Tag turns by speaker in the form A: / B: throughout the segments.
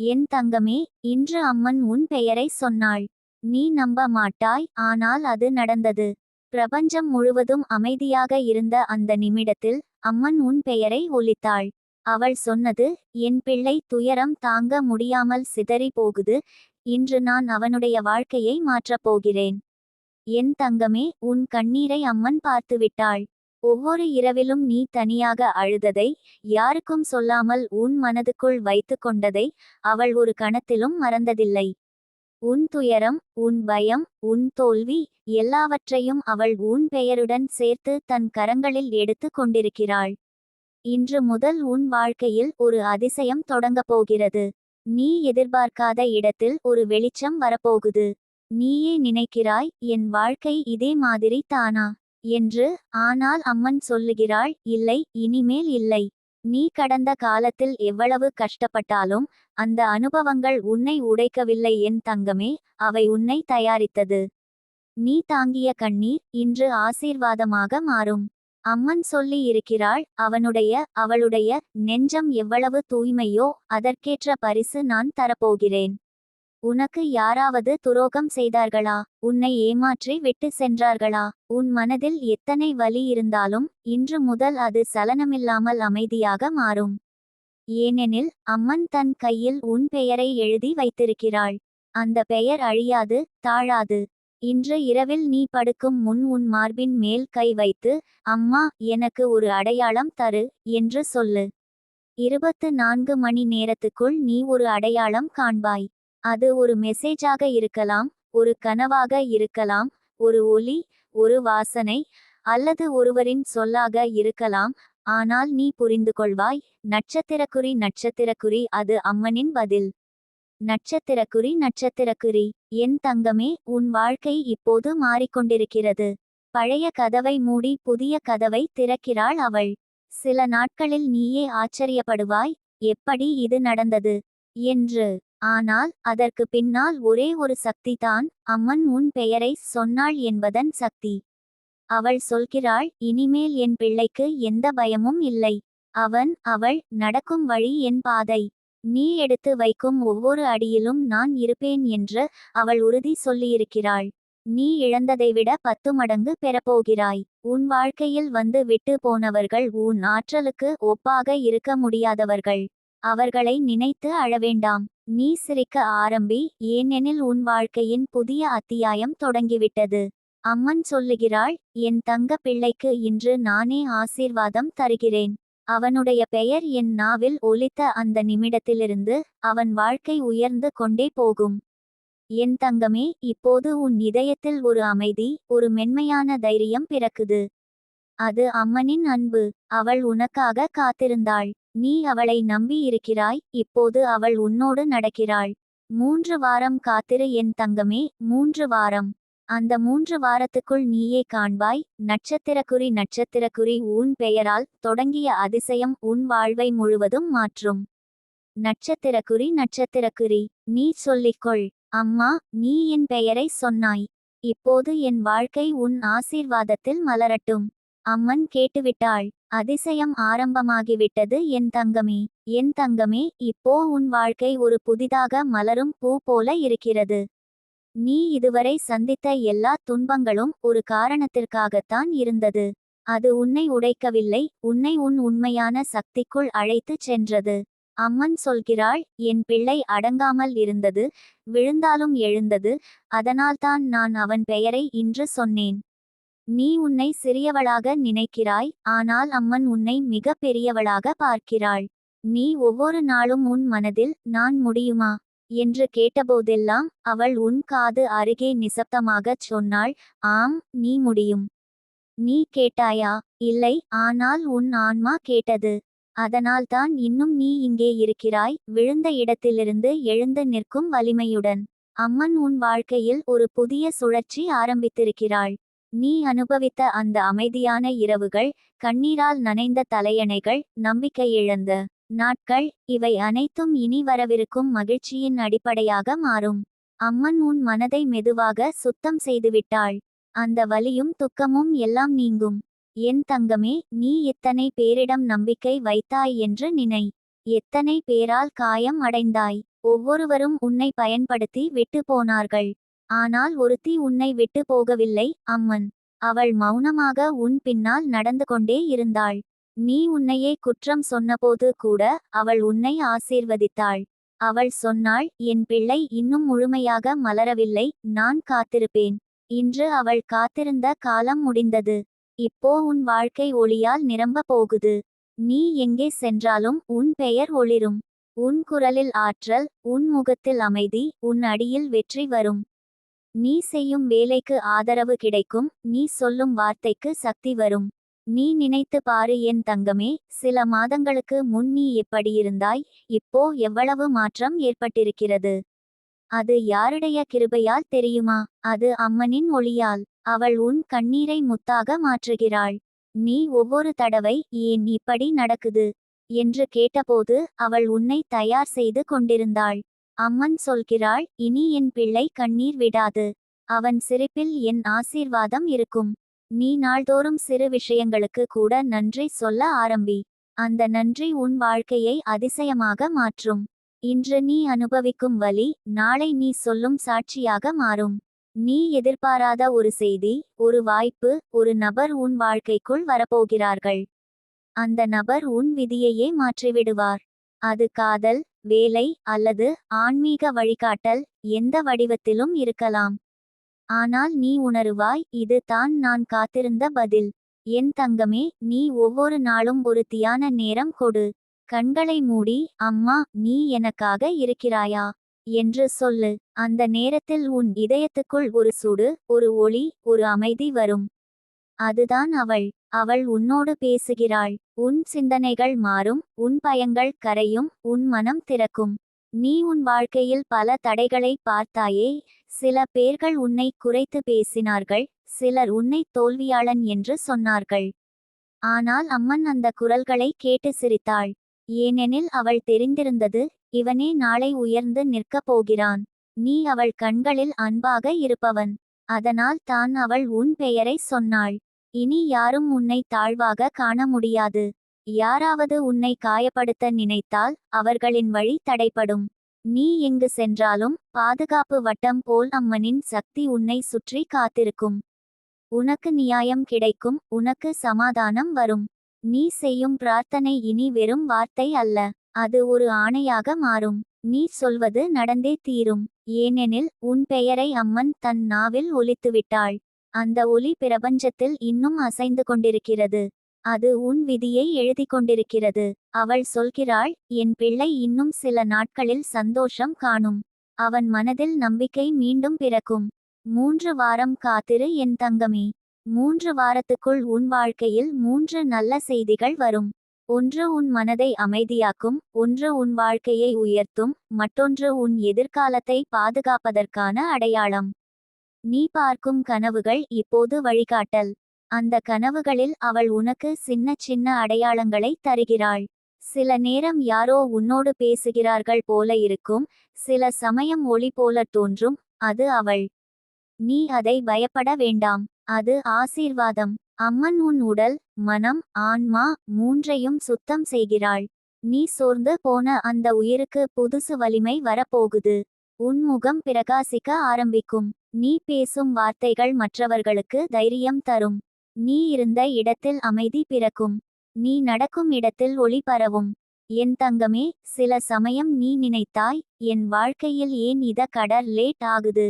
A: என் தங்கமே இன்று அம்மன் உன் பெயரை சொன்னாள். நீ நம்ப மாட்டாய் ஆனால் அது நடந்தது. பிரபஞ்சம் முழுவதும் அமைதியாக இருந்த அந்த நிமிடத்தில் அம்மன் உன் பெயரை ஒலித்தாள். அவள் சொன்னது என் பிள்ளை துயரம் தாங்க முடியாமல் சிதறி போகுது இன்று நான் அவனுடைய வாழ்க்கையை மாற்றப் போகிறேன். என் தங்கமே உன் கண்ணீரை அம்மன் பார்த்துவிட்டாள். ஒவ்வொரு இரவிலும் நீ தனியாக அழுததை யாருக்கும் சொல்லாமல் உன் மனதுக்குள் வைத்து கொண்டதை அவள் ஒரு கணத்திலும் மறந்ததில்லை. உன் துயரம் உன் பயம் உன் தோல்வி எல்லாவற்றையும் அவள் உன் பெயருடன் சேர்த்து தன் கரங்களில் எடுத்து கொண்டிருக்கிறாள். இன்று முதல் உன் வாழ்க்கையில் ஒரு அதிசயம் தொடங்கப் போகிறது. நீ எதிர்பார்க்காத இடத்தில் ஒரு வெளிச்சம் வரப்போகுது. நீயே நினைக்கிறாய் என் வாழ்க்கை இதே மாதிரி தானா? என்று ஆனால் அம்மன் சொல்லுகிறாள் இல்லை இனிமேல் இல்லை. நீ கடந்த காலத்தில் எவ்வளவு கஷ்டப்பட்டாலும் அந்த அனுபவங்கள் உன்னை உடைக்கவில்லை என் தங்கமே அவை உன்னை தயாரித்தது. நீ தாங்கிய கண்ணீர் இன்று ஆசீர்வாதமாக மாறும். அம்மன் சொல்லி இருக்கிறாள் அவனுடைய அவளுடைய நெஞ்சம் எவ்வளவு தூய்மையோ அதற்கேற்ற பரிசு நான் தரப்போகிறேன். உனக்கு யாராவது துரோகம் செய்தார்களா? உன்னை ஏமாற்றி விட்டு சென்றார்களா? உன் மனதில் எத்தனை வலி இருந்தாலும் இன்று முதல் அது சலனமில்லாமல் அமைதியாக மாறும். ஏனெனில் அம்மன் தன் கையில் உன் பெயரை எழுதி வைத்திருக்கிறாள். அந்த பெயர் அழியாது தாழாது. இன்று இரவில் நீ படுக்கும் முன் உன் மார்பின் மேல் கை வைத்து அம்மா எனக்கு ஒரு அடையாளம் தரு என்று சொல்லு. இருபத்து நான்கு மணி நேரத்துக்குள் நீ ஒரு அடையாளம் காண்பாய். அது ஒரு மெசேஜாக இருக்கலாம் ஒரு கனவாக இருக்கலாம் ஒரு ஒலி ஒரு வாசனை அல்லது ஒருவரின் சொல்லாக இருக்கலாம். ஆனால் நீ புரிந்து கொள்வாய் நட்சத்திரக்குறி நட்சத்திரக்குறி அது அம்மனின் பதில். நட்சத்திரக்குறி நட்சத்திரக்குறி என் தங்கமே உன் வாழ்க்கை இப்போது மாறிக்கொண்டிருக்கிறது. பழைய கதவை மூடி புதிய கதவை திறக்கிறாள் அவள். சில நாட்களில் நீயே ஆச்சரியப்படுவாய் எப்படி இது நடந்தது? என்று. ஆனால் அதற்கு பின்னால் ஒரே ஒரு சக்திதான் அம்மன் உன் பெயரை சொன்னாள் என்பதன் சக்தி. அவள் சொல்கிறாள் இனிமேல் என் பிள்ளைக்கு எந்த பயமும் இல்லை. அவன் அவள் நடக்கும் வழி என் பாதை. நீ எடுத்து வைக்கும் ஒவ்வொரு அடியிலும் நான் இருப்பேன் என்று அவள் உறுதி சொல்லியிருக்கிறாள். நீ இழந்ததை விட பத்து மடங்கு பெறப்போகிறாய். உன் வாழ்க்கையில் வந்து விட்டு போனவர்கள் உன் ஆற்றலுக்கு ஒப்பாக இருக்க முடியாதவர்கள். அவர்களை நினைத்து அழவேண்டாம். நீ சிரிக்க ஆரம்பி ஏனெனில் உன் வாழ்க்கையின் புதிய அத்தியாயம் தொடங்கிவிட்டது. அம்மன் சொல்லுகிறாள் என் தங்க பிள்ளைக்கு இன்று நானே ஆசீர்வாதம் தருகிறேன். அவனுடைய பெயர் என் நாவில் ஒலித்த அந்த நிமிடத்திலிருந்து அவன் வாழ்க்கை உயர்ந்து கொண்டே போகும். என் தங்கமே இப்போது உன் இதயத்தில் ஒரு அமைதி ஒரு மென்மையான தைரியம் பிறக்குது. அது அம்மனின் அன்பு. அவள் உனக்காக காத்திருந்தாள். நீ அவளை நம்பி இருக்கிறாய் இப்போது அவள் உன்னோடு நடக்கிறாள். மூன்று வாரம் காத்திரு என் தங்கமே மூன்று வாரம். அந்த மூன்று வாரத்துக்குள் நீயே காண்பாய் நட்சத்திரக்குறி நட்சத்திரக்குறி உன் பெயரால் தொடங்கிய அதிசயம் உன் வாழ்வை முழுவதும் மாற்றும். நட்சத்திரக்குறி நட்சத்திரக்குறி நீ சொல்லிக்கொள். அம்மா நீ என் பெயரை சொன்னாய். இப்போது என் வாழ்க்கை உன் ஆசீர்வாதத்தில் மலரட்டும். அம்மன் கேட்டுவிட்டாள். அதிசயம் ஆரம்பமாகிவிட்டது. என் தங்கமே என் தங்கமே இப்போ உன் வாழ்க்கை ஒரு புதிதாக மலரும் பூ போல இருக்கிறது. நீ இதுவரை சந்தித்த எல்லா துன்பங்களும் ஒரு காரணத்திற்காகத்தான் இருந்தது. அது உன்னை உடைக்கவில்லை. உன்னை உன் உண்மையான சக்திக்குள் அழைத்துச் சென்றது. அம்மன் சொல்கிறாள் என் பிள்ளை அடங்காமல் இருந்தது. விழுந்தாலும் எழுந்தது. அதனால்தான் நான் அவன் பெயரை இன்று சொன்னேன். நீ உன்னை சிறியவளாக நினைக்கிறாய் ஆனால் அம்மன் உன்னை மிக பெரியவளாக பார்க்கிறாள். நீ ஒவ்வொரு நாளும் உன் மனதில் நான் முடியுமா என்று கேட்டபோதெல்லாம் அவள் உன் காது அருகே நிசப்தமாகச் சொன்னாள் ஆம் நீ முடியும். நீ கேட்டாயா? இல்லை ஆனால் உன் ஆன்மா கேட்டது. அதனால்தான் இன்னும் நீ இங்கே இருக்கிறாய். விழுந்த இடத்திலிருந்து எழுந்து நிற்கும் வலிமையுடன் அம்மன் உன் வாழ்க்கையில் ஒரு புதிய சுழற்சி ஆரம்பித்திருக்கிறாள். நீ அனுபவித்த அந்த அமைதியான இரவுகள் கண்ணீரால் நனைந்த தலையணைகள் நம்பிக்கை இழந்த நாட்கள் இவை அனைத்தும் இனி வரவிருக்கும் மகிழ்ச்சியின் அடிப்படையாக மாறும். அம்மன் உன் மனதை மெதுவாக சுத்தம் செய்துவிட்டாள். அந்த வலியும் துக்கமும் எல்லாம் நீங்கும். என் தங்கமே நீ எத்தனை பேரிடம் நம்பிக்கை வைத்தாய் என்று நினை. எத்தனை பேரால் காயம் அடைந்தாய். ஒவ்வொருவரும் உன்னை பயன்படுத்தி விட்டு போனார்கள். ஆனால் ஒருத்தி உன்னை விட்டு போகவில்லை அம்மன். அவள் மௌனமாக உன் பின்னால் நடந்து கொண்டே இருந்தாள். நீ உன்னையே குற்றம் சொன்னபோது கூட அவள் உன்னை ஆசீர்வதித்தாள். அவள் சொன்னாள் என் பிள்ளை இன்னும் முழுமையாக மலரவில்லை நான் காத்திருப்பேன் இன்று அவள் காத்திருந்த காலம் முடிந்தது. இப்போ உன் வாழ்க்கை ஒளியால் நிரம்ப போகுது. நீ எங்கே சென்றாலும் உன் பெயர் ஒளிரும். உன் குரலில் ஆற்றல் உன் முகத்தில் அமைதி உன் அடியில் வெற்றி வரும். நீ செய்யும் வேலைக்கு ஆதரவு கிடைக்கும் நீ சொல்லும் வார்த்தைக்கு சக்தி வரும். நீ நினைத்து பாரு என் தங்கமே சில மாதங்களுக்கு முன் நீ எப்படியிருந்தாய் இப்போ எவ்வளவு மாற்றம் ஏற்பட்டிருக்கிறது? அது யாருடைய கிருபையால் தெரியுமா? அது அம்மனின் ஒளியால் அவள் உன் கண்ணீரை முத்தாக மாற்றுகிறாள். நீ ஒவ்வொரு தடவை ஏன் இப்படி நடக்குது? என்று கேட்டபோது அவள் உன்னை தயார் செய்து கொண்டிருந்தாள். அம்மன் சொல்கிறாள் இனி என் பிள்ளை கண்ணீர் விடாது. அவன் சிரிப்பில் என் ஆசீர்வாதம் இருக்கும். நீ நாள்தோறும் சிறு விஷயங்களுக்கு கூட நன்றி சொல்ல ஆரம்பி. அந்த நன்றி உன் வாழ்க்கையை அதிசயமாக மாற்றும். இன்று நீ அனுபவிக்கும் வலி நாளை நீ சொல்லும் சாட்சியாக மாறும். நீ எதிர்பாராத ஒரு செய்தி ஒரு வாய்ப்பு ஒரு நபர் உன் வாழ்க்கைக்குள் வரப்போகிறார்கள். அந்த நபர் உன் விதியையே மாற்றிவிடுவார். அது காதல் வேலை அல்லது ஆன்மீக வழிகாட்டல் எந்த வடிவத்திலும் இருக்கலாம். ஆனால் நீ உணருவாய் இது தான் நான் காத்திருந்த பதில். என் தங்கமே நீ ஒவ்வொரு நாளும் ஒரு தியான நேரம் கொடு. கண்களை மூடி அம்மா நீ எனக்காக இருக்கிறாயா? என்று சொல்லு. அந்த நேரத்தில் உன் இதயத்துக்குள் ஒரு சுடு ஒரு ஒளி ஒரு அமைதி வரும். அதுதான் அவள். அவள் உன்னோடு பேசுகிறாள். உன் சிந்தனைகள் மாறும் உன் பயங்கள் கரையும் உன் மனம் திறக்கும். நீ உன் வாழ்க்கையில் பல தடைகளை பார்த்தாயே சில பேர்கள் உன்னை குறைத்து பேசினார்கள் சிலர் உன்னை தோல்வியாளன் என்று சொன்னார்கள். ஆனால் அம்மன் அந்த குரல்களை கேட்டு சிரித்தாள். ஏனெனில் அவள் தெரிந்திருந்தது இவனே நாளை உயர்ந்து நிற்கப் போகிறான். நீ அவள் கண்களில் அன்பாக இருப்பவன். அதனால் தான் அவள் உன் பெயரை சொன்னாள். இனி யாரும் உன்னை தாழ்வாக காண முடியாது. யாராவது உன்னை காயப்படுத்த நினைத்தால் அவர்களின் வழி தடைப்படும் நீ எங்கு சென்றாலும் பாதுகாப்பு வட்டம் போல் அம்மனின் சக்தி உன்னை சுற்றி காத்திருக்கும். உனக்கு நியாயம் கிடைக்கும் உனக்கு சமாதானம் வரும். நீ செய்யும் பிரார்த்தனை இனி வெறும் வார்த்தை அல்ல அது ஒரு ஆணையாக மாறும். நீ சொல்வது நடந்தே தீரும். ஏனெனில் உன் பெயரை அம்மன் தன் நாவில் ஒலித்துவிட்டாள். அந்த ஒலி பிரபஞ்சத்தில் இன்னும் அசைந்து கொண்டிருக்கிறது. அது உன் விதியை எழுதி கொண்டிருக்கிறது. அவள் சொல்கிறாள் என் பிள்ளை இன்னும் சில நாட்களில் சந்தோஷம் காணும். அவன் மனதில் நம்பிக்கை மீண்டும் பிறக்கும். மூன்று வாரம் காத்திரு என் தங்கமே. மூன்று வாரத்துக்குள் உன் வாழ்க்கையில் மூன்று நல்ல செய்திகள் வரும். ஒன்று உன் மனதை அமைதியாக்கும் ஒன்று உன் வாழ்க்கையை உயர்த்தும் மற்றொன்று உன் எதிர்காலத்தை பாதுகாப்பதற்கான அடையாளம். நீ பார்க்கும் கனவுகள் இப்போது வழிகாட்டல். அந்த கனவுகளில் அவள் உனக்கு சின்ன சின்ன அடையாளங்களை தருகிறாள். சில நேரம் யாரோ உன்னோடு பேசுகிறார்கள் போல இருக்கும் சில சமயம் ஒளி போல தோன்றும் அது அவள். நீ அதை பயப்பட வேண்டாம் அது ஆசீர்வாதம். அம்மன் உன் உடல் மனம் ஆன்மா மூன்றையும் சுத்தம் செய்கிறாள். நீ சோர்ந்து போன அந்த உயிருக்கு புதுசு வலிமை வரப்போகுது. உன் முகம் பிரகாசிக்க ஆரம்பிக்கும். நீ பேசும் வார்த்தைகள் மற்றவர்களுக்கு தைரியம் தரும். நீ இருந்த இடத்தில் அமைதி பிறக்கும். நீ நடக்கும் இடத்தில் ஒளி பரவும். என் தங்கமே சில சமயம் நீ நினைத்தாய் என் வாழ்க்கையில் ஏன் இத கடர் லேட் ஆகுது?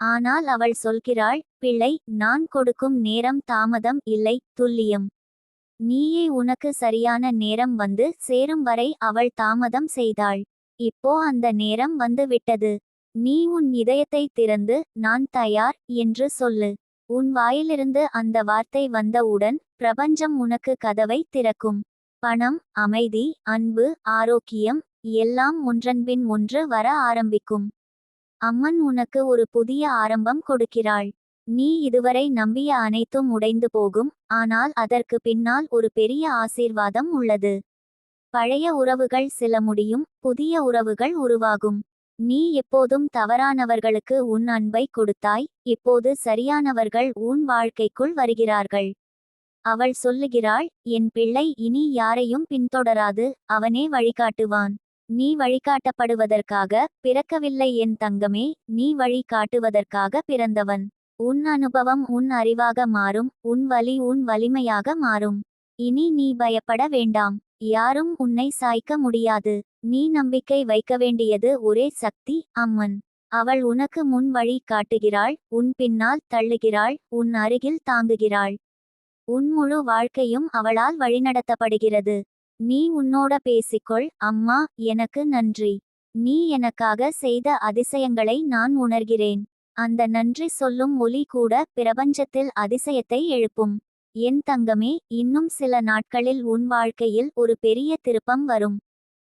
A: ஆனால் அவள் சொல்கிறாள் பிள்ளை நான் கொடுக்கும் நேரம் தாமதம் இல்லை துல்லியம். நீயே உனக்கு சரியான நேரம் வந்து சேரும் வரை அவள் தாமதம் செய்தாள். இப்போ அந்த நேரம் வந்து விட்டது நீ உன் இதயத்தை திறந்து நான் தயார் என்று சொல்லு. உன் வாயிலிருந்து அந்த வார்த்தை வந்தவுடன் பிரபஞ்சம் உனக்கு கதவை திறக்கும். பணம் அமைதி அன்பு ஆரோக்கியம் எல்லாம் ஒன்றன்பின் ஒன்று வர ஆரம்பிக்கும். அம்மன் உனக்கு ஒரு புதிய ஆரம்பம் கொடுக்கிறாள். நீ இதுவரை நம்பிய அனைத்தும் உடைந்து போகும் ஆனால் அதற்கு பின்னால் ஒரு பெரிய ஆசீர்வாதம் உள்ளது. பழைய உறவுகள் சில முடியும் புதிய உறவுகள் உருவாகும். நீ எப்போதும் தவறானவர்களுக்கு உன் அன்பை கொடுத்தாய் இப்போது சரியானவர்கள் உன் வாழ்க்கைக்குள் வருகிறார்கள். அவள் சொல்லுகிறாள் என் பிள்ளை இனி யாரையும் பின்தொடராது அவனே வழிகாட்டுவான். நீ வழிகாட்டப்படுவதற்காக பிறக்கவில்லை என் தங்கமே நீ வழி காட்டுவதற்காக பிறந்தவன். உன் அனுபவம் உன் அறிவாக மாறும் உன் வலி உன் வலிமையாக மாறும். இனி நீ பயப்பட வேண்டாம். யாரும் உன்னை சாய்க்க முடியாது. நீ நம்பிக்கை வைக்க வேண்டியது ஒரே சக்தி அம்மன். அவள் உனக்கு முன் வழி காட்டுகிறாள் உன் பின்னால் தள்ளுகிறாள் உன் அருகில் தாங்குகிறாள். உன் முழு வாழ்க்கையும் அவளால் வழிநடத்தப்படுகிறது. நீ உன்னோட பேசிக்கொள் அம்மா எனக்கு நன்றி. நீ எனக்காக செய்த அதிசயங்களை நான் உணர்கிறேன். அந்த நன்றி சொல்லும் ஒலி கூட பிரபஞ்சத்தில் அதிசயத்தை எழுப்பும். என் தங்கமே இன்னும் சில நாட்களில் உன் வாழ்க்கையில் ஒரு பெரிய திருப்பம் வரும்.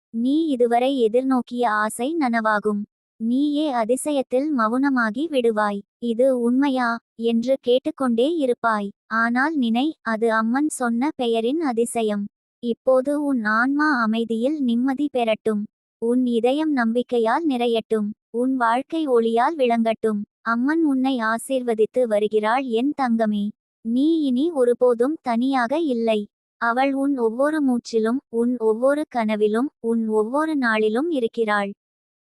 A: நீ இதுவரை எதிர்நோக்கிய ஆசை நனவாகும். நீயே அதிசயத்தில் மௌனமாகி விடுவாய். இது உண்மையா? என்று கேட்டுக்கொண்டே இருப்பாய். ஆனால் நினை அது அம்மன் சொன்ன பெயரின் அதிசயம். இப்போது உன் ஆன்மா அமைதியில் நிம்மதி பெறட்டும். உன் இதயம் நம்பிக்கையால் நிறையட்டும். உன் வாழ்க்கை ஒளியால் விளங்கட்டும். அம்மன் உன்னை ஆசீர்வதித்து வருகிறாள் என் தங்கமே. நீ இனி ஒருபோதும் தனியாக இல்லை. அவள் உன் ஒவ்வொரு மூச்சிலும் உன் ஒவ்வொரு கனவிலும் உன் ஒவ்வொரு நாளிலும் இருக்கிறாள்.